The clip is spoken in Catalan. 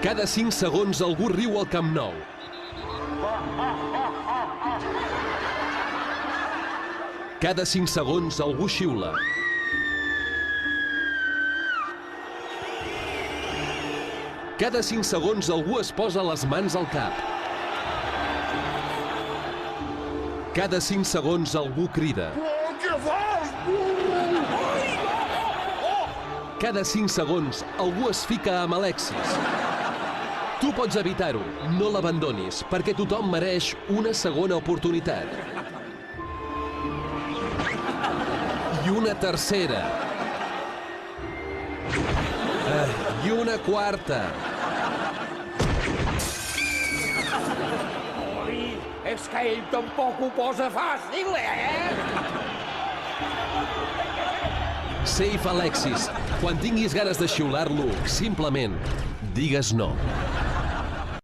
Cada 5 segons algú riu al Camp Nou. Cada 5 segons algú xiula. Cada 5 segons algú es posa les mans al cap. Cada 5 segons algú crida. Què fas? Cada 5 segons algú es fica amb Alexis. Tu pots evitar-ho, no l'abandonis, perquè tothom mereix una segona oportunitat. I una tercera. Ah, I una quarta. Oi, és que ell tampoc ho posa fàcil, eh? Safe Alexis. Quan tinguis ganes de xiular-lo, simplement digues no.